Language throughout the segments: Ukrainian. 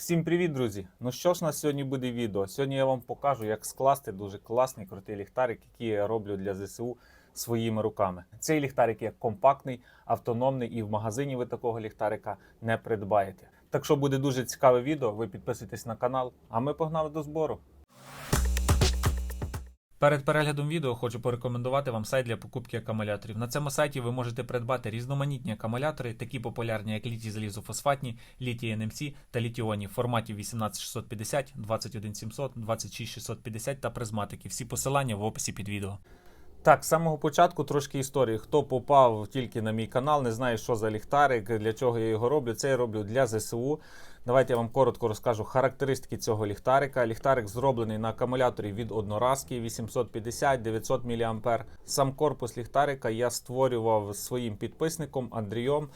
Всім привіт, друзі! Ну що ж у нас сьогодні буде відео? Сьогодні я вам покажу, як скласти дуже класний крутий ліхтарик, який я роблю для ЗСУ своїми руками. Цей ліхтарик є компактний, автономний, і в магазині ви такого ліхтарика не придбаєте. Так що буде дуже цікаве відео. Ви підписуйтесь на канал, а ми погнали до збору. Перед переглядом відео хочу порекомендувати вам сайт для покупки акумуляторів. На цьому сайті ви можете придбати різноманітні акумулятори, такі популярні, як літій залізофосфатні, літій NMC та літіоні в форматі 18650, 21700, 26650 та призматики. Всі посилання в описі під відео. Так, з самого початку трошки історії. Хто попав тільки на мій канал, не знає, що за ліхтарик, для чого я його роблю. Це я роблю для ЗСУ. Давайте я вам коротко розкажу характеристики цього ліхтарика. Ліхтарик зроблений на акумуляторі від одноразки 850-900 мА. Сам корпус ліхтарика я створював своїм підписником Андрієм.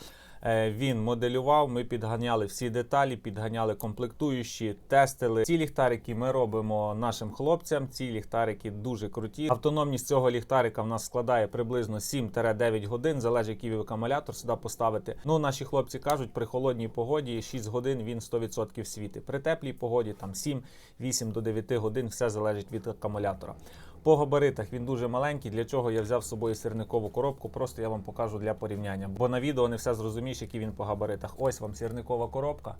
Е, Він моделював, ми підганяли всі деталі, підганяли комплектуючі, тестили. Ці ліхтарики ми робимо нашим хлопцям. Ці ліхтарики дуже круті. Автономність цього ліхтарика в нас складає приблизно 7-9 годин, залежить який ви акумулятор сюди поставити. Ну, наші хлопці кажуть, при холодній погоді 6 годин він 100% світить. При теплій погоді там 7-8 до 9 годин, все залежить від акумулятора. По габаритах він дуже маленький, для чого я взяв з собою сірникову коробку, просто я вам покажу для порівняння. Бо на відео не все зрозумієш, який він по габаритах. Ось вам сірникова коробка.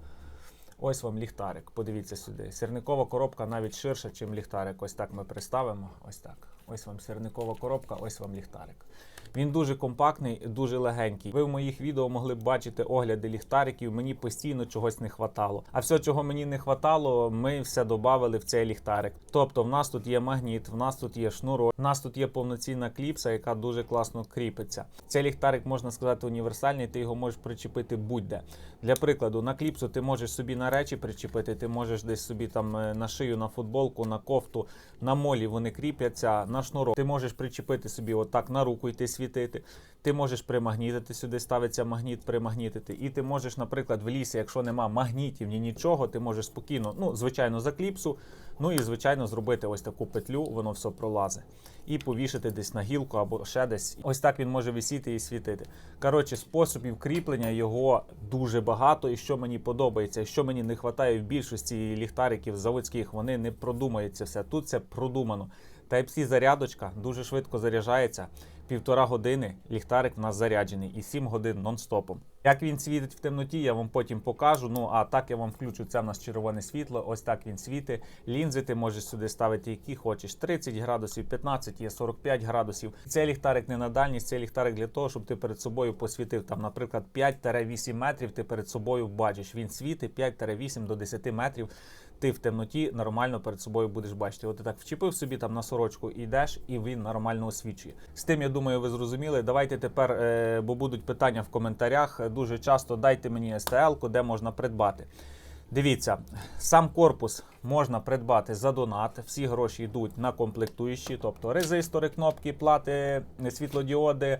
Ось вам ліхтарик. Подивіться сюди. Сірникова коробка навіть ширша, ніж ліхтарик. Ось так ми приставимо. Ось так. Ось вам сірникова коробка, ось вам ліхтарик. Він дуже компактний, дуже легенький. Ви в моїх відео могли б бачити огляди ліхтариків. Мені постійно чогось не хватало. А все, чого мені не хватало, ми все додали в цей ліхтарик. Тобто, в нас тут є магніт, в нас тут є шнурок, в нас тут є повноцінна кліпса, яка дуже класно кріпиться. Цей ліхтарик можна сказати універсальний. Ти його можеш причепити будь-де. Для прикладу, на кліпсу ти можеш собі на речі причепити, ти можеш десь собі там е, на шию, на футболку, на кофту, на молі вони кріпляться, на шнурок. Ти можеш причепити собі отак на руку йти світити. Ти можеш примагнітити сюди, ставиться магніт, примагнітити. І ти можеш, наприклад, в лісі, якщо нема магнітів ні нічого, ти можеш спокійно, ну, звичайно, за кліпсу, ну і звичайно зробити ось таку петлю, воно все пролазить. І повішати десь на гілку або ще десь. Ось так він може висіти і світити. Коротше, способів кріплення його дуже багато. І що мені подобається, і що мені не вистачає в більшості ліхтариків заводських, вони не продумаються все. Тут це продумано. Type-C зарядочка дуже швидко заряджається. Півтора години ліхтарик в нас заряджений і 7 годин нон-стопом. Як він світить в темноті, я вам потім покажу. Ну а так я вам включу це в нас червоне світло. Ось так він світить. Лінзи ти можеш сюди ставити, які хочеш. 30 градусів, 15, є 45 градусів. Цей ліхтарик не на дальність, цей ліхтарик для того, щоб ти перед собою посвітив. Там, наприклад, 5-8 метрів ти перед собою бачиш. Він світить 5-8 до 10 метрів. Ти в темноті нормально перед собою будеш бачити. От ти так вчепив собі там на сорочку, і йдеш, і він нормально освічує. З тим, я думаю, ви зрозуміли. Давайте тепер, е, бо будуть питання в коментарях. Дуже часто дайте мені STL-ку, де можна придбати. Дивіться, сам корпус можна придбати за донат. Всі гроші йдуть на комплектуючі, тобто резистори, кнопки, плати, світлодіоди,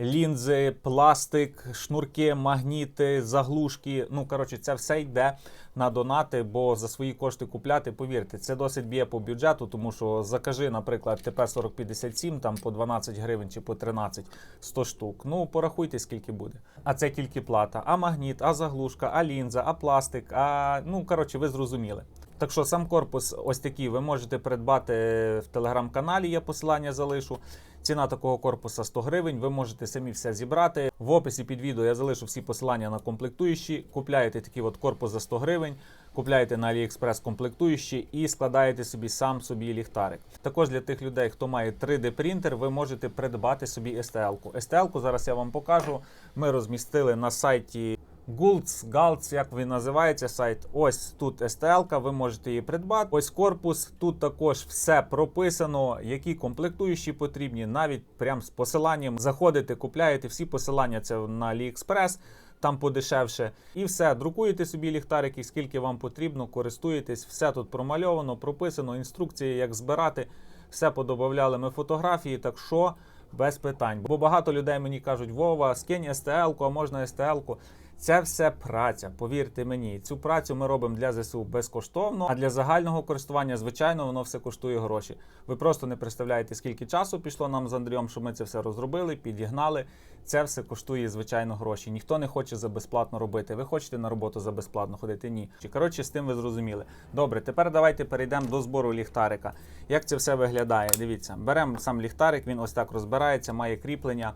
лінзи, пластик, шнурки, магніти, заглушки. Ну, коротше, це все йде на донати, бо за свої кошти купляти, повірте, це досить б'є по бюджету, тому що закажи, наприклад, ТП 4057 там по 12 гривень чи по 13 100 штук. Ну, порахуйте, скільки буде. А це тільки плата. А магніт, а заглушка, а лінза, а пластик, а ну коротше, ви зрозуміли. Так що сам корпус ось такий ви можете придбати в телеграм-каналі, я посилання залишу. Ціна такого корпуса 100 гривень. Ви можете самі все зібрати. В описі під відео я залишу всі посилання на комплектуючі. Купляєте такий от корпус за 100 гривень, купляєте на AliExpress комплектуючі і складаєте собі сам собі ліхтарик. Також для тих людей, хто має 3D принтер, ви можете придбати собі STL-ку. STL-ку зараз я вам покажу. Ми розмістили на сайті. Gults, Galts, як він називається сайт. Ось тут STL, ви можете її придбати. Ось корпус. Тут також все прописано, які комплектуючі потрібні, навіть прям з посиланням заходите, купляєте всі посилання. Це на AliExpress, там подешевше. І все, друкуєте собі ліхтарики, скільки вам потрібно, користуєтесь. Все тут промальовано, прописано, інструкції, як збирати. Все подобавляли ми фотографії. Так що без питань. Бо багато людей мені кажуть, Вова, скинь STL-ку, а можна STL-ку. Це все праця, повірте мені. Цю працю ми робимо для ЗСУ безкоштовно, а для загального користування, звичайно, воно все коштує гроші. Ви просто не представляєте, скільки часу пішло нам з Андрієм, щоб ми це все розробили, підігнали. Це все коштує, звичайно, гроші. Ніхто не хоче за безплатно робити. Ви хочете на роботу за безплатно ходити? Ні. Чи коротше, з тим ви зрозуміли. Добре, тепер давайте перейдемо до збору ліхтарика. Як це все виглядає? Дивіться, беремо сам ліхтарик, він ось так розбирається, має кріплення.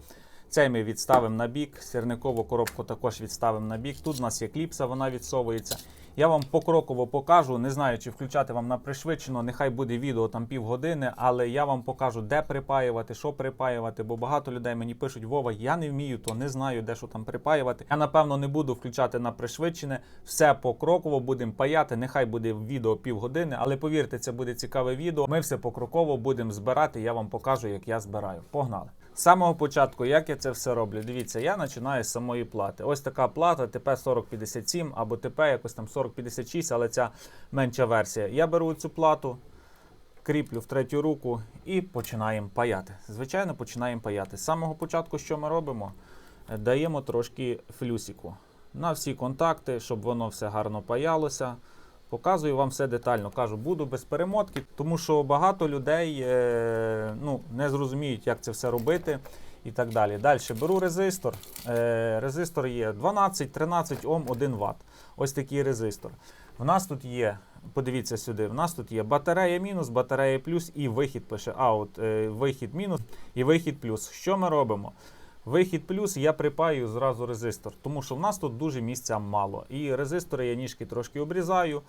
Цей ми відставимо на бік, сірникову коробку також відставимо на бік. Тут у нас є кліпса, вона відсовується. Я вам покроково покажу, не знаю, чи включати вам на пришвидшено, нехай буде відео там півгодини, але я вам покажу, де припаювати, що припаювати, бо багато людей мені пишуть, Вова, я не вмію, то не знаю, де що там припаювати. Я напевно не буду включати на пришвидшене, все покроково будемо паяти. Нехай буде відео півгодини, але повірте, це буде цікаве відео. Ми все покроково будемо збирати. Я вам покажу, як я збираю. Погнали! З самого початку, як я це все роблю, дивіться, я починаю з самої плати. Ось така плата ТП 4057 або ТП якось там 4056, але ця менша версія. Я беру цю плату, кріплю в третю руку і починаємо паяти. Звичайно, починаємо паяти. З самого початку, що ми робимо? Е, Даємо трошки флюсику на всі контакти, щоб воно все гарно паялося. Показую вам все детально. Кажу, буду без перемотки, тому що багато людей е, ну, не зрозуміють, як це все робити і так далі. Далі беру резистор. Е, резистор є 12-13 Ом 1 Вт. Ось такий резистор. В нас тут є, подивіться сюди, в нас тут є батарея мінус, батарея плюс і вихід пише аут, е, вихід мінус і вихід плюс. Що ми робимо? Вихід плюс я припаю зразу резистор, тому що в нас тут дуже місця мало. І резистори я ніжки трошки обрізаю.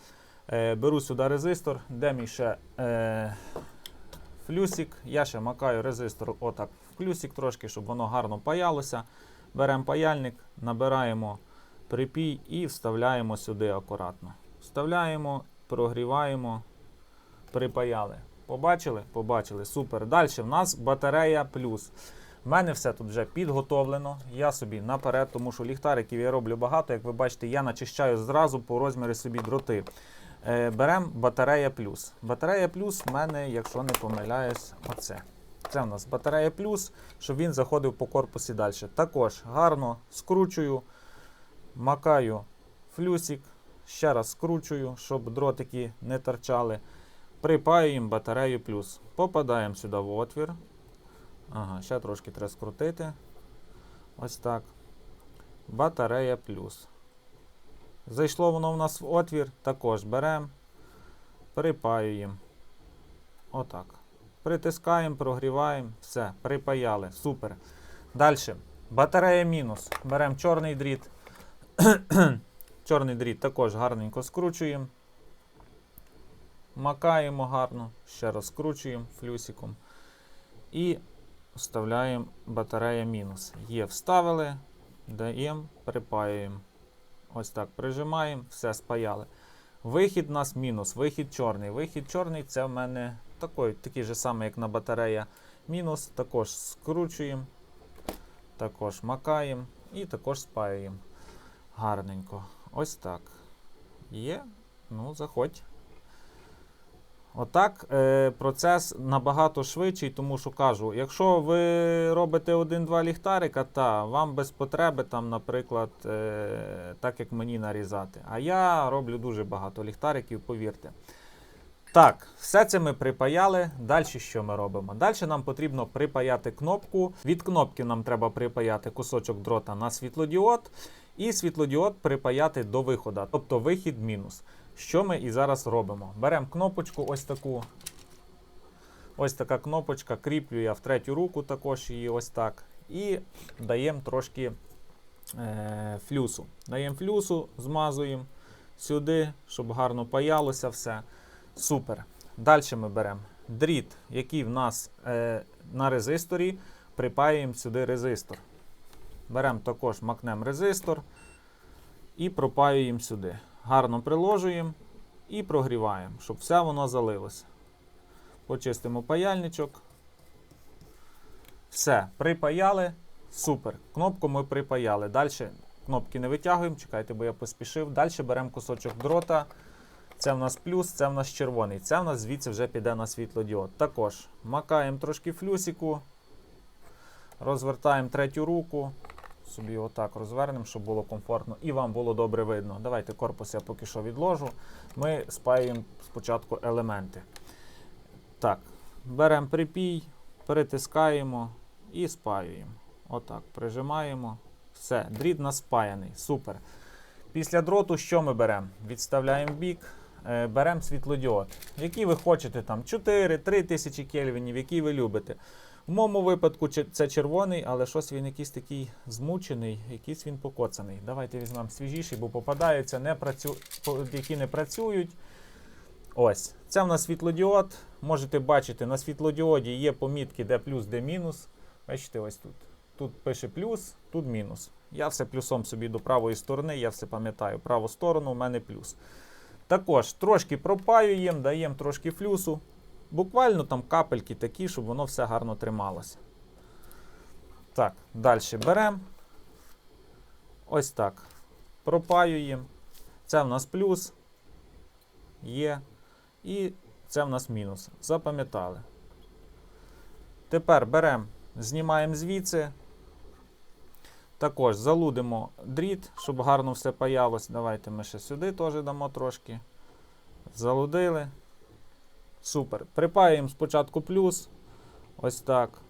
Е, беру сюди резистор, де мій ще е, флюсик. Я ще макаю резистор отак в флюсик трошки, щоб воно гарно паялося. Беремо паяльник, набираємо припій і вставляємо сюди акуратно. Вставляємо, прогріваємо, припаяли. Побачили? Побачили. Супер. Далі в нас батарея плюс. У мене все тут вже підготовлено. Я собі наперед, тому що ліхтариків я роблю багато. Як ви бачите, я начищаю зразу по розмірі собі дроти. Е, Беремо батарея плюс. Батарея плюс в мене, якщо не помиляюсь, оце. Це в нас батарея плюс, щоб він заходив по корпусі далі. Також гарно скручую, макаю флюсик, ще раз скручую, щоб дротики не торчали. Припаюємо батарею плюс. Попадаємо сюди в отвір. Ага, ще трошки треба скрутити. Ось так. Батарея плюс. Зайшло воно в нас в отвір, також беремо, припаюємо. Отак. Притискаємо, прогріваємо, все, припаяли. Супер. Далі. Батарея мінус. Беремо чорний дріт. чорний дріт також гарненько скручуємо. Макаємо гарно, ще раз скручуємо флюсиком. І вставляємо батарея мінус. Є, вставили, даємо, припаюємо. Ось так прижимаємо, все спаяли. Вихід у нас мінус, вихід чорний. Вихід чорний це в мене такий, такий же самий, як на батарея мінус. Також скручуємо, також макаємо і також спаюємо. Гарненько. Ось так. Є. Ну, заходь. Отак е, процес набагато швидший, тому що кажу, якщо ви робите один-два ліхтарика, та вам без потреби, там, наприклад, е, так як мені нарізати. А я роблю дуже багато ліхтариків, повірте. Так, все це ми припаяли. Далі що ми робимо? Далі нам потрібно припаяти кнопку. Від кнопки нам треба припаяти кусочок дрота на світлодіод, і світлодіод припаяти до виходу, тобто вихід мінус. Що ми і зараз робимо? Беремо кнопочку, ось таку. Ось така кнопочка, кріплю я в третю руку, також її ось так. І даємо трошки е, флюсу. Даємо флюсу, змазуємо сюди, щоб гарно паялося все. Супер. Далі ми беремо дріт, який в нас е, на резисторі, припаюємо сюди резистор. Беремо також макнемо резистор і пропаюємо сюди. Гарно приложуємо і прогріваємо, щоб все воно залилося. Почистимо паяльничок. Все, припаяли. Супер. Кнопку ми припаяли. Далі кнопки не витягуємо, чекайте, бо я поспішив. Далі беремо кусочок дрота. Це в нас плюс, це в нас червоний. Це в нас звідси вже піде на світлодіод. Також макаємо трошки флюсику, розвертаємо третю руку, собі отак розвернемо, щоб було комфортно і вам було добре видно. Давайте корпус я поки що відложу. Ми спаюємо спочатку елементи. Так, беремо припій, перетискаємо і спаюємо. Отак, прижимаємо. Все, дріт у нас спаяний. Супер. Після дроту що ми беремо? Відставляємо бік, е, беремо світлодіод. Який ви хочете, там 4-3 тисячі кельвінів, який ви любите. В моєму випадку це червоний, але щось він якийсь такий змучений, якийсь він покоцаний. Давайте візьмемо свіжіший, бо попадаються, не працю... які не працюють. Ось, це в нас світлодіод. Можете бачити, на світлодіоді є помітки, де плюс, де мінус. Бачите, ось тут. Тут пише плюс, тут мінус. Я все плюсом собі до правої сторони, я все пам'ятаю. Праву сторону у мене плюс. Також трошки пропаюємо, даємо трошки флюсу. Буквально там капельки такі, щоб воно все гарно трималося. Так, далі беремо. Ось так. Пропаюємо. Це в нас плюс. Є. І це в нас мінус. Запам'ятали. Тепер беремо, знімаємо звідси. Також залудимо дріт, щоб гарно все паялось. Давайте ми ще сюди теж дамо трошки. Залудили. Супер. Припаємо спочатку плюс. Ось так.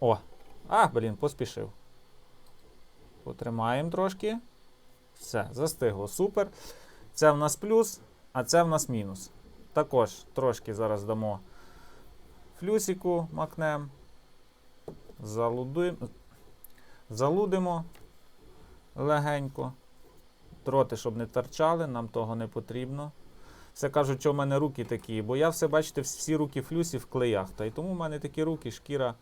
О! А, блін, поспішив. Потримаємо трошки. Все, застигло. Супер. Це в нас плюс, а це в нас мінус. Також трошки зараз дамо флюсику макнем. Залуди... Залудимо легенько. Дроти, щоб не торчали, нам того не потрібно. Все кажуть, що в мене руки такі, бо я все, бачите, всі руки флюсі в клеях. Та й тому в мене такі руки, шкіра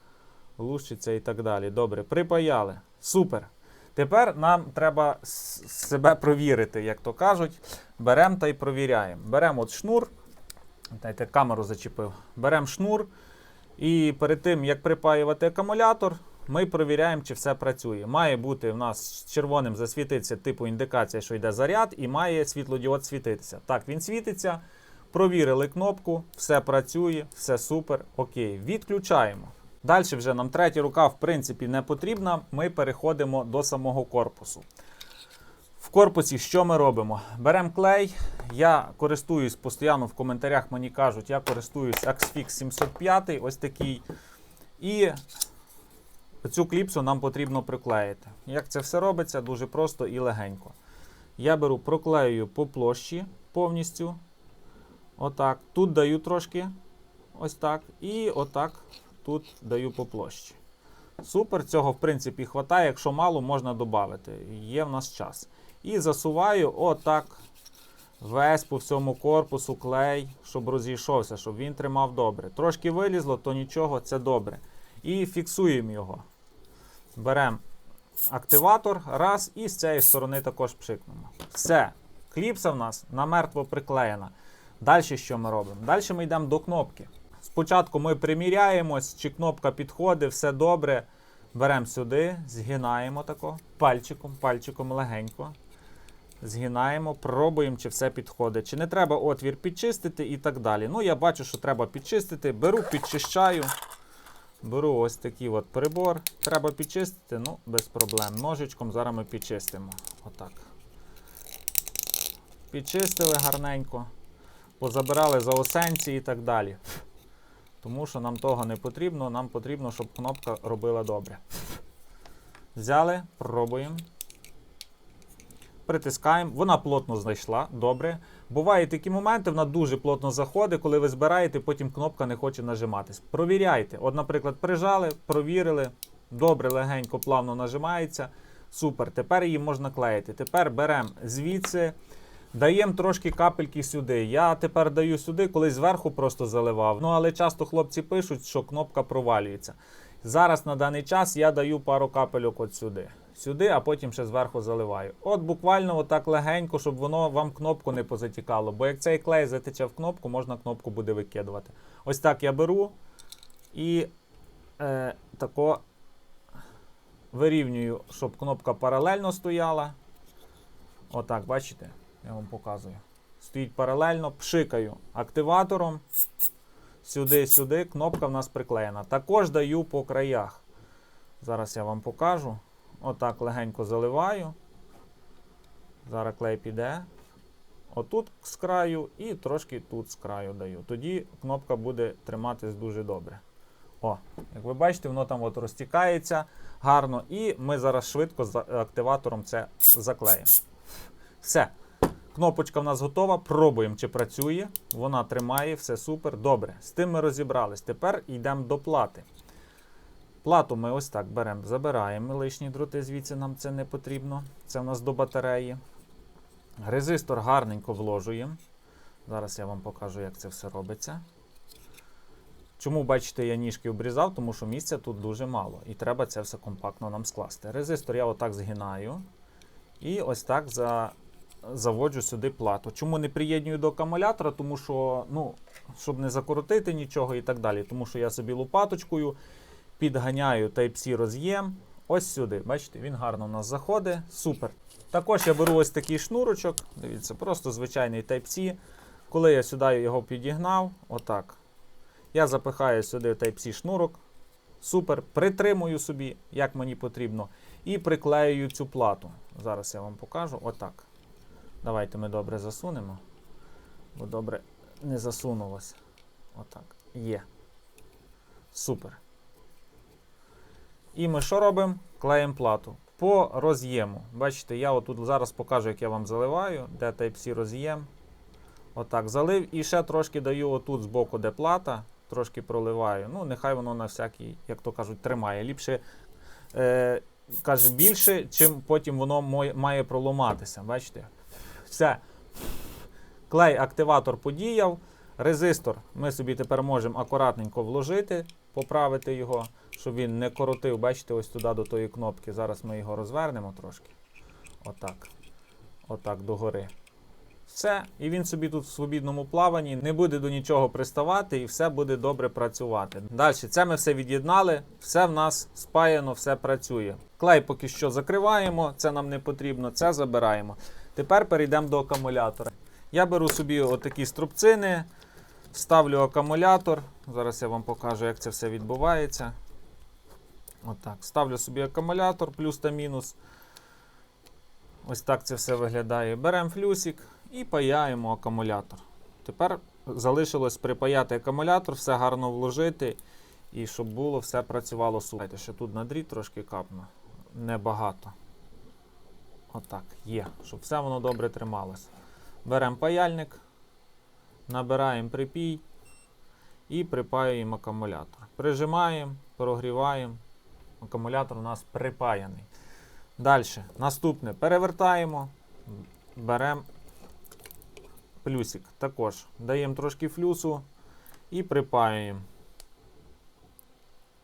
лущиться і так далі. Добре, припаяли. Супер. Тепер нам треба себе провірити, як то кажуть. Беремо та й провіряємо. Беремо от шнур. Дайте камеру зачепив. Беремо шнур. І перед тим, як припаювати акумулятор, ми провіряємо, чи все працює. Має бути в нас червоним засвітитися типу індикація, що йде заряд, і має світлодіод світитися. Так, він світиться. Провірили кнопку, все працює, все супер. Окей, відключаємо. Далі вже нам третя рука, в принципі, не потрібна. Ми переходимо до самого корпусу. В корпусі що ми робимо? Беремо клей. Я користуюсь постійно в коментарях, мені кажуть, я користуюсь Axfix 705, ось такий. І цю кліпсу нам потрібно приклеїти. Як це все робиться? Дуже просто і легенько. Я беру, проклеюю по площі повністю. Отак. Тут даю трошки. Ось так. І отак тут даю по площі. Супер, цього в принципі хватає. Якщо мало, можна додати. Є в нас час. І засуваю отак весь по всьому корпусу клей, щоб розійшовся, щоб він тримав добре. Трошки вилізло, то нічого, це добре. І фіксуємо його. Беремо активатор, раз, і з цієї сторони також пшикнемо. Все. Кліпса в нас намертво приклеєна. Далі що ми робимо? Далі ми йдемо до кнопки. Спочатку ми приміряємось, чи кнопка підходить, все добре. Беремо сюди, згинаємо тако, пальчиком, пальчиком легенько. Згинаємо, пробуємо, чи все підходить. Чи не треба отвір підчистити і так далі. Ну, я бачу, що треба підчистити. Беру, підчищаю. Беру ось такий от прибор. Треба підчистити, ну, без проблем. Ножичком зараз ми підчистимо. Отак. Підчистили гарненько. Позабирали заосенці і так далі. Тому що нам того не потрібно. Нам потрібно, щоб кнопка робила добре. Взяли, пробуємо. Притискаємо. Вона плотно знайшла. Добре. Бувають такі моменти, вона дуже плотно заходить, коли ви збираєте, потім кнопка не хоче нажиматись. Провіряйте. От, наприклад, прижали, провірили. Добре, легенько, плавно нажимається. Супер. Тепер її можна клеїти. Тепер беремо звідси. Даємо трошки капельки сюди. Я тепер даю сюди, колись зверху просто заливав. Ну але часто хлопці пишуть, що кнопка провалюється. Зараз на даний час я даю пару капельок от сюди. Сюди, а потім ще зверху заливаю. От буквально отак легенько, щоб воно вам кнопку не позатікало. Бо як цей клей затече в кнопку, можна кнопку буде викидувати. Ось так я беру і е, тако вирівнюю, щоб кнопка паралельно стояла. Отак, бачите? Я вам показую. Стоїть паралельно, пшикаю активатором сюди, сюди. Кнопка в нас приклеєна. Також даю по краях. Зараз я вам покажу. Отак легенько заливаю. Зараз клей піде. Отут з краю і трошки тут з краю даю. Тоді кнопка буде триматись дуже добре. О, як ви бачите, воно там от розтікається гарно. І ми зараз швидко з активатором це заклеїмо. Все. Кнопочка в нас готова. Пробуємо, чи працює. Вона тримає, все супер. Добре. З тим ми розібрались. Тепер йдемо до плати. Плату ми ось так беремо, забираємо лишні дроти, звідси нам це не потрібно. Це в нас до батареї. Резистор гарненько вложуємо. Зараз я вам покажу, як це все робиться. Чому, бачите, я ніжки обрізав, тому що місця тут дуже мало. І треба це все компактно нам скласти. Резистор я отак згинаю. І ось так за, заводжу сюди плату. Чому не приєднюю до акумулятора? Тому що, ну, щоб не закоротити нічого і так далі. Тому що я собі лопаточкою підганяю Type-C роз'єм. Ось сюди. Бачите, він гарно у нас заходить. Супер. Також я беру ось такий шнурочок. Дивіться, просто звичайний Type-C. Коли я сюди його підігнав, отак. Я запихаю сюди Type-C шнурок. Супер. Притримую собі, як мені потрібно. І приклеюю цю плату. Зараз я вам покажу. Отак. Давайте ми добре засунемо. Бо добре не засунулося. Отак. Є. Супер. І ми що робимо? Клеїмо плату. По роз'єму. Бачите, я отут зараз покажу, як я вам заливаю, де Type-C роз'єм. Отак залив. І ще трошки даю отут збоку, де плата. Трошки проливаю. Ну, нехай воно на всякий, як то кажуть, тримає. Ліпше е, каже більше, чим потім воно має проломатися. Бачите? Все. Клей активатор подіяв. Резистор ми собі тепер можемо акуратненько вложити, поправити його, щоб він не коротив, бачите, ось туди до тої кнопки. Зараз ми його розвернемо трошки. Отак. Отак догори. Все. І він собі тут в свобідному плаванні не буде до нічого приставати і все буде добре працювати. Далі, це ми все від'єднали, все в нас спаяно, все працює. Клей поки що закриваємо, це нам не потрібно, це забираємо. Тепер перейдемо до акумулятора. Я беру собі отакі струбцини, ставлю акумулятор. Зараз я вам покажу, як це все відбувається. Отак. Ставлю собі акумулятор, плюс та мінус. Ось так це все виглядає. Беремо флюсик і паяємо акумулятор. Тепер залишилось припаяти акумулятор, все гарно вложити, і щоб було все працювало супер. Ще тут на дріт трошки капну. Небагато. Отак, є, щоб все воно добре трималось. Беремо паяльник, набираємо припій і припаюємо акумулятор. Прижимаємо, прогріваємо. Акумулятор у нас припаяний. Далі. Наступне перевертаємо, беремо плюсик. Також даємо трошки флюсу і припаюємо.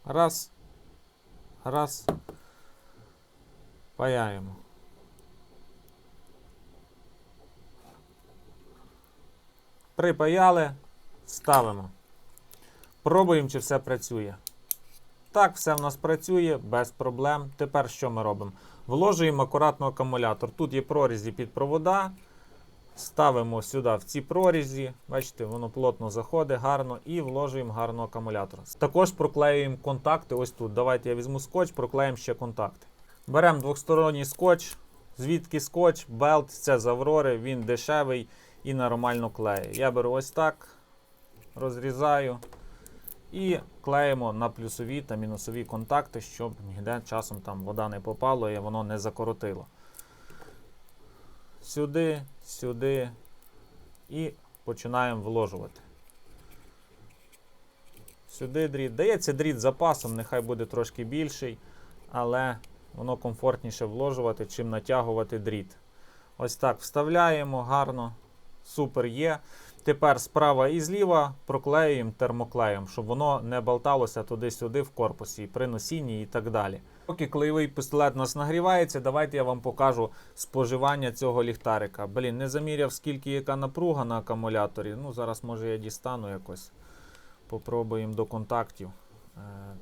Раз. Раз. Паяємо. Припаяли, ставимо. Пробуємо, чи все працює. Так, все в нас працює без проблем. Тепер що ми робимо? Вложуємо акуратно акумулятор. Тут є прорізі під провода. Ставимо сюди в ці прорізі. Бачите, воно плотно заходить гарно і вложуємо гарно акумулятор. Також проклеюємо контакти. Ось тут. Давайте я візьму скотч, проклеїмо ще контакти. Беремо двосторонній скотч. Звідки скотч, белт, це з Аврори, він дешевий і нормально клеє. Я беру ось так, розрізаю і клеїмо на плюсові та мінусові контакти, щоб ніде часом там вода не попала і воно не закоротило. Сюди, сюди і починаємо вложувати. Сюди дріт. Дається дріт запасом, нехай буде трошки більший, але воно комфортніше вложувати, чим натягувати дріт. Ось так вставляємо гарно. Супер є. Тепер справа і зліва проклеюємо термоклеєм, щоб воно не болталося туди-сюди в корпусі, при носінні і так далі. Поки клеєвий пістолет у нас нагрівається, давайте я вам покажу споживання цього ліхтарика. Блін, не заміряв, скільки яка напруга на акумуляторі. Ну, зараз може я дістану якось. Попробуємо до контактів. Е,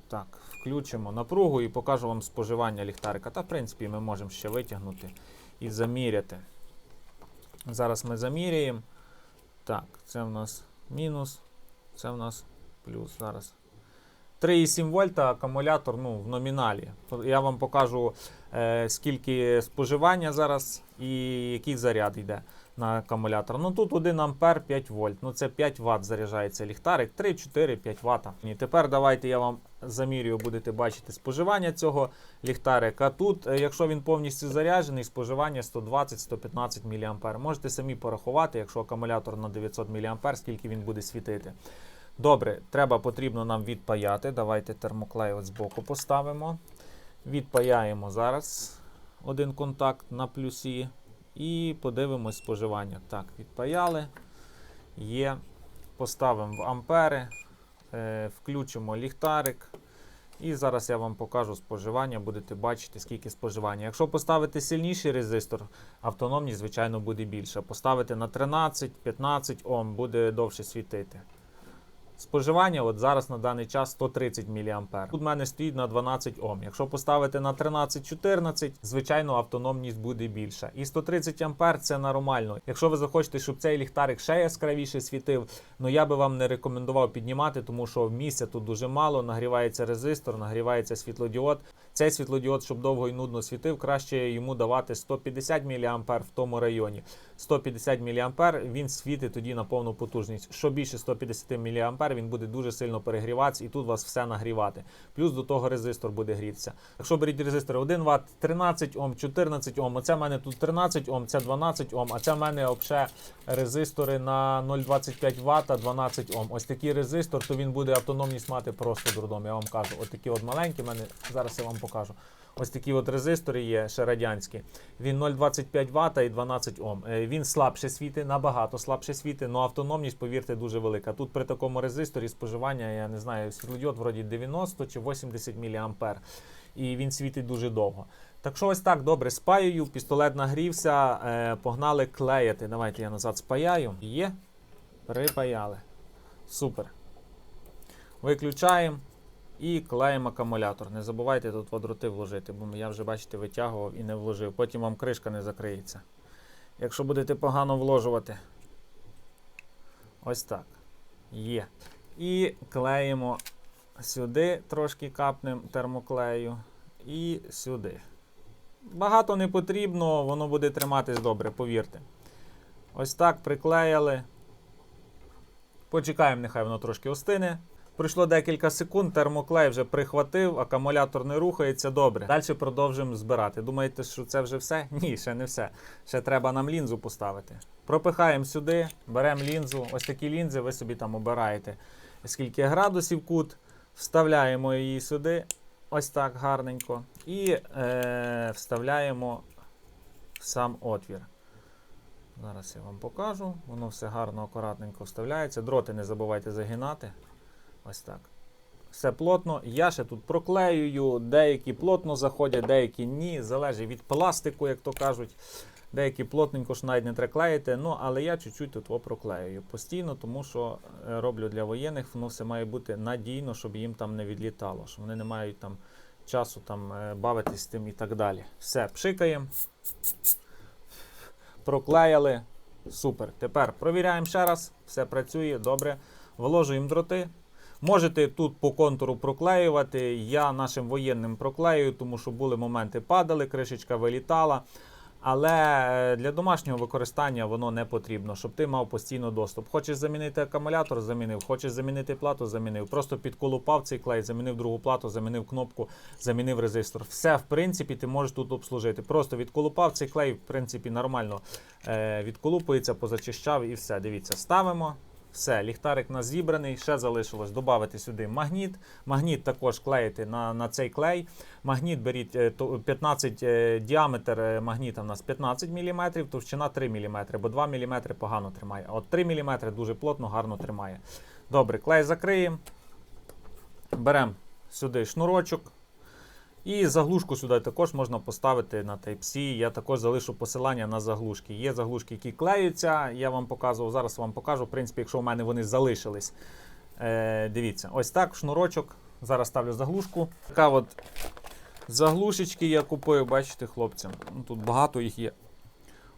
так, включимо напругу і покажу вам споживання ліхтарика. Та, в принципі, ми можемо ще витягнути і заміряти. Зараз ми заміряємо. Так, це в нас мінус, це в нас плюс зараз. 3,7 вольта акумулятор ну, в номіналі. Я вам покажу, е, скільки споживання зараз і який заряд йде на акумулятор. Ну тут 1 ампер 5 вольт. Ну це 5 Вт заряджається ліхтарик, 3, 4, 5 Вт. І тепер давайте я вам замірюю, будете бачити споживання цього ліхтарика. Тут, е, якщо він повністю заряджений, споживання 120-115 мА. Можете самі порахувати, якщо акумулятор на 900 мА, скільки він буде світити. Добре, треба потрібно нам відпаяти. Давайте термоклей от збоку поставимо. Відпаяємо зараз один контакт на плюсі. І подивимось споживання. Так, відпаяли. Є. Поставимо в ампери. Е, включимо ліхтарик. І зараз я вам покажу споживання, будете бачити, скільки споживання. Якщо поставити сильніший резистор, автономність, звичайно, буде більша. Поставити на 13-15 Ом, буде довше світити. Споживання от зараз на даний час 130 мА. Тут в мене стоїть на 12 Ом. Якщо поставити на 13-14, звичайно, автономність буде більша. І 130 А це нормально. Якщо ви захочете, щоб цей ліхтарик ще яскравіше світив, ну я би вам не рекомендував піднімати, тому що місця тут дуже мало. Нагрівається резистор, нагрівається світлодіод. Цей світлодіод, щоб довго і нудно світив, краще йому давати 150 мА в тому районі. 150 мА він світить тоді на повну потужність. Що більше 150 мА, він буде дуже сильно перегріватися і тут вас все нагрівати. Плюс до того резистор буде грітися. Якщо беріть резистори 1 Вт, 13 Ом, 14 Ом, оце в мене тут 13 Ом, це 12 Ом, а це в мене взагалі резистори на 0,25 Вт, 12 Ом. Ось такий резистор, то він буде автономність мати просто дурдом. Я вам кажу. От такі от маленькі, в мене зараз я вам покажу. Ось такі от резистори є, ще радянські. Він 0,25 Вт і 12 Ом. Е, Він слабше світить, набагато слабше світить, але автономність, повірте, дуже велика. Тут при такому резисторі споживання, я не знаю, світлодіод вроді 90 чи 80 мА. І він світить дуже довго. Так що ось так, добре, спаюю, пістолет нагрівся, е, погнали клеїти. Давайте я назад спаяю. Є. Припаяли. Супер. Виключаємо. І клеїмо акумулятор. Не забувайте тут водроти вложити, бо я вже, бачите, витягував і не вложив. Потім вам кришка не закриється. Якщо будете погано вложувати. Ось так. Є. І клеїмо сюди, трошки капнемо термоклею. І сюди. Багато не потрібно, воно буде триматись добре, повірте. Ось так приклеїли. Почекаємо, нехай воно трошки остине. Пройшло декілька секунд, термоклей вже прихватив, акумулятор не рухається добре. Далі продовжуємо збирати. Думаєте, що це вже все? Ні, ще не все. Ще треба нам лінзу поставити. Пропихаємо сюди, беремо лінзу. Ось такі лінзи, ви собі там обираєте. Скільки градусів кут, вставляємо її сюди, ось так гарненько. І е, вставляємо в сам отвір. Зараз я вам покажу. Воно все гарно, акуратненько вставляється. Дроти не забувайте загинати. Ось так. Все плотно. Я ще тут проклеюю. Деякі плотно заходять, деякі ні. Залежить від пластику, як то кажуть. Деякі плотненько ж навіть не треба клеїти. Ну, але я чуть-чуть тут проклеюю постійно, тому що е, роблю для воєнних, воно все має бути надійно, щоб їм там не відлітало, щоб вони не мають там часу там е, бавитись з тим і так далі. Все, пшикаємо. Проклеяли. Супер. Тепер провіряємо ще раз. Все працює добре. Виложуємо дроти. Можете тут по контуру проклеювати. Я нашим воєнним проклею, тому що були моменти падали, кришечка вилітала. Але е, для домашнього використання воно не потрібно, щоб ти мав постійно доступ. Хочеш замінити акумулятор, замінив. Хочеш замінити плату, замінив. Просто підколупав цей клей, замінив другу плату, замінив кнопку, замінив резистор. Все, в принципі, ти можеш тут обслужити. Просто відколупав цей клей, в принципі, нормально е, відколупується, позачищав і все. Дивіться, ставимо. Все, ліхтарик у нас зібраний. Ще залишилось додати сюди магніт. Магніт також клеїти на на цей клей. Магніт беріть е, 15 е, діаметр е, магніта у нас 15 мм, товщина 3 мм, бо 2 мм погано тримає. А от 3 мм дуже плотно, гарно тримає. Добре, клей закриємо. Беремо сюди шнурочок. І заглушку сюди також можна поставити на Type-C. Я також залишу посилання на заглушки. Є заглушки, які клеються. Я вам показував, зараз вам покажу. В принципі, якщо у мене вони залишились. Е, дивіться, ось так, шнурочок. Зараз ставлю заглушку. Така от заглушечки я купив, бачите, хлопцям. Ну, Тут багато їх є.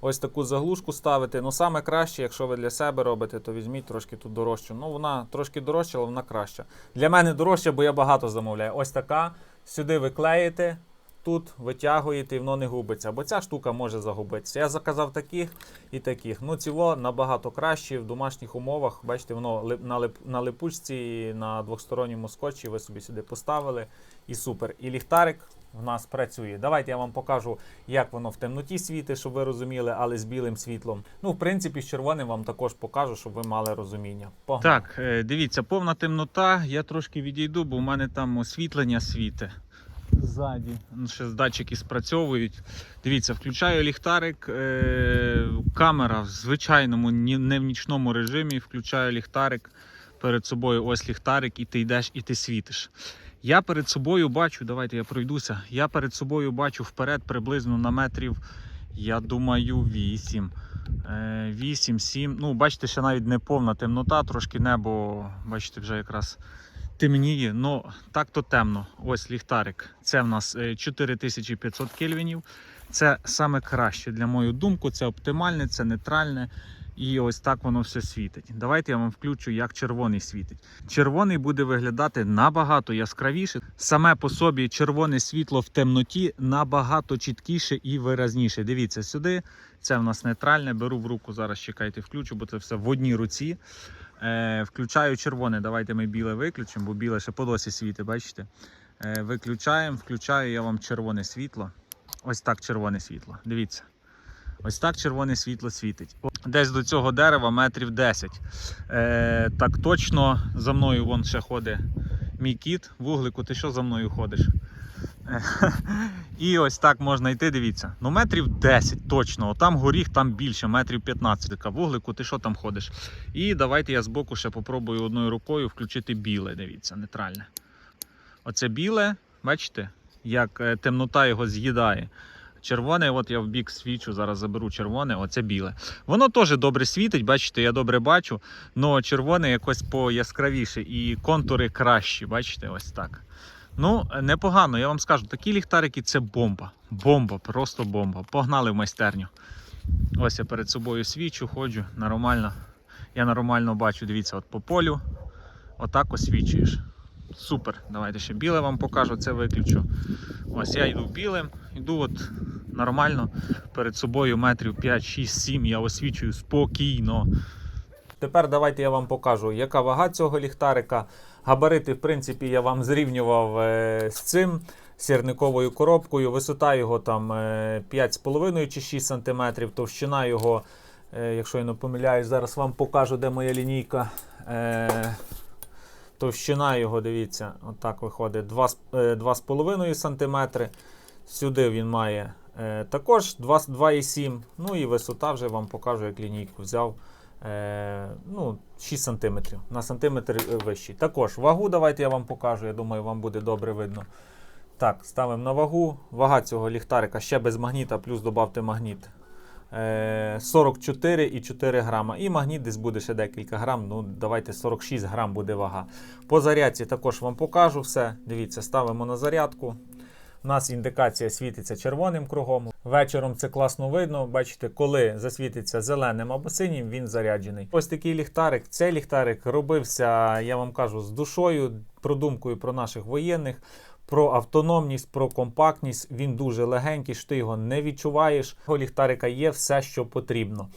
ось таку заглушку ставити. Ну, саме краще, якщо ви для себе робите, то візьміть трошки тут дорожчу. Ну, вона трошки дорожча, але вона краща. Для мене дорожча, бо я багато замовляю. Ось така. Сюди ви клеїте, тут витягуєте і воно не губиться. Бо ця штука може загубитися. Я заказав таких і таких. Ну, ціло набагато краще в домашніх умовах. Бачите, воно на, на липучці, на двосторонньому скотчі ви собі сюди поставили. І супер. І ліхтарик в нас працює. Давайте я вам покажу, як воно в темноті світить, щоб ви розуміли, але з білим світлом. Ну, в принципі, з червоним вам також покажу, щоб ви мали розуміння. Погнали. Так, е, дивіться, повна темнота. Я трошки відійду, бо в мене там освітлення світе. Ззаді. Ну, Ще датчики спрацьовують. Дивіться, включаю ліхтарик. Е- камера в звичайному, не в нічному режимі. Включаю ліхтарик. Перед собою ось ліхтарик, і ти йдеш, і ти світиш. Я перед собою бачу, давайте я пройдуся. Я перед собою бачу вперед приблизно на метрів, я думаю, 8. 8-7. Ну, бачите, ще навіть не повна темнота, трошки небо, бачите, вже якраз темніє. Ну, так то темно. Ось ліхтарик. Це в нас е, 4500 кельвінів. Це саме краще, для мою думку, це оптимальне, це нейтральне. І ось так воно все світить. Давайте я вам включу, як червоний світить. Червоний буде виглядати набагато яскравіше. Саме по собі червоне світло в темноті набагато чіткіше і виразніше. Дивіться сюди. Це в нас нейтральне. Беру в руку, зараз чекайте, включу, бо це все в одній руці. Е, включаю червоне. Давайте ми біле виключимо, бо біле ще по досі світить, бачите? Е, виключаємо, включаю я вам червоне світло. Ось так червоне світло. Дивіться. Ось так червоне світло світить. Десь до цього дерева метрів 10. Е, так точно за мною вон ще ходить мій кіт. Вуглику, ти що за мною ходиш? Е, І ось так можна йти, дивіться. Ну, метрів 10 точно. Там горіх, там більше, метрів 15. Така вуглику, ти що там ходиш? І давайте я збоку ще попробую одною рукою включити біле. Дивіться, нейтральне. Оце біле, бачите, як е, темнота його з'їдає. Червоне, от я в бік свічу, зараз заберу червоне, оце біле. Воно теж добре світить, бачите, я добре бачу, але червоне якось пояскравіше і контури кращі, бачите, ось так. Ну, непогано, я вам скажу, такі ліхтарики це бомба. Бомба, просто бомба. Погнали в майстерню. Ось я перед собою свічу, ходжу нормально. Я нормально бачу, дивіться, от по полю. Отак освічуєш. Супер. Давайте ще біле вам покажу, це виключу. Ось я йду білим, йду от нормально. Перед собою метрів 5, 6, 7 я освічую спокійно. Тепер давайте я вам покажу, яка вага цього ліхтарика. Габарити, в принципі, я вам зрівнював е, з цим сірниковою коробкою. Висота його там е, 5,5 чи 6 см, товщина його, е, якщо я не помиляюсь, зараз вам покажу, де моя лінійка. Е, товщина його, дивіться, отак виходить 2, с- е, 2,5 см. Сюди він має е, також 2,7 Ну і висота вже вам покажу, як лінійку взяв. Е, ну, 6 см. На сантиметр е, вищий. Також вагу давайте я вам покажу. Я думаю, вам буде добре видно. Так, ставимо на вагу. Вага цього ліхтарика ще без магніта, плюс додавте магніт. Е, 44,4 грама. І магніт десь буде ще декілька грам. Ну, давайте 46 грам буде вага. По зарядці також вам покажу все. Дивіться, ставимо на зарядку. У нас індикація світиться червоним кругом. Вечором це класно видно. Бачите, коли засвітиться зеленим або синім, він заряджений. Ось такий ліхтарик. Цей ліхтарик робився, я вам кажу, з душою, продумкою про наших воєнних. Про автономність, про компактність. Він дуже легенький, що ти його не відчуваєш. У ліхтарика є все, що потрібно.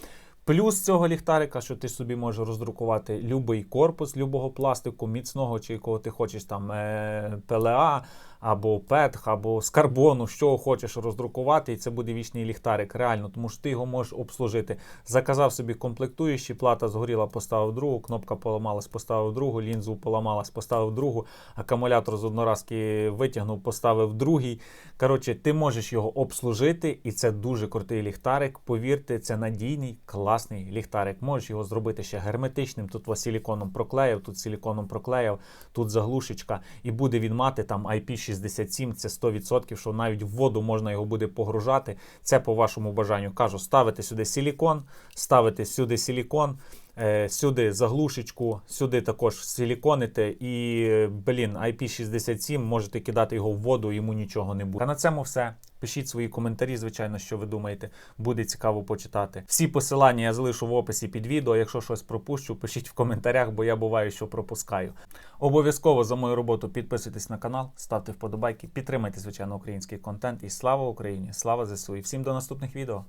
Плюс цього ліхтарика, що ти собі можеш роздрукувати будь-який корпус любого пластику, міцного чи якого ти хочеш там е, ПЛА або ПЕТХ, або з карбону, що хочеш роздрукувати, і це буде вічний ліхтарик. Реально, тому що ти його можеш обслужити. Заказав собі комплектуючі, плата згоріла, поставив другу, кнопка поламалась, поставив другу, лінзу поламалась, поставив другу, акумулятор з одноразки витягнув, поставив другий. Коротше, ти можеш його обслужити, і це дуже крутий ліхтарик. Повірте, це надійний, класний ліхтарик. Можеш його зробити ще герметичним. Тут ось силіконом проклеїв, тут силіконом проклеїв, тут заглушечка, і буде він мати там IP67, це 100%, що навіть в воду можна його буде погружати. Це по вашому бажанню. Кажу, ставити сюди силікон, ставити сюди силікон. Е, сюди заглушечку, сюди також силіконите і, блін, IP67, можете кидати його в воду, йому нічого не буде. А на цьому все. Пишіть свої коментарі, звичайно, що ви думаєте. Буде цікаво почитати. Всі посилання я залишу в описі під відео. Якщо щось пропущу, пишіть в коментарях, бо я буваю, що пропускаю. Обов'язково за мою роботу підписуйтесь на канал, ставте вподобайки, підтримайте, звичайно, український контент. І слава Україні! Слава ЗСУ! І всім до наступних відео!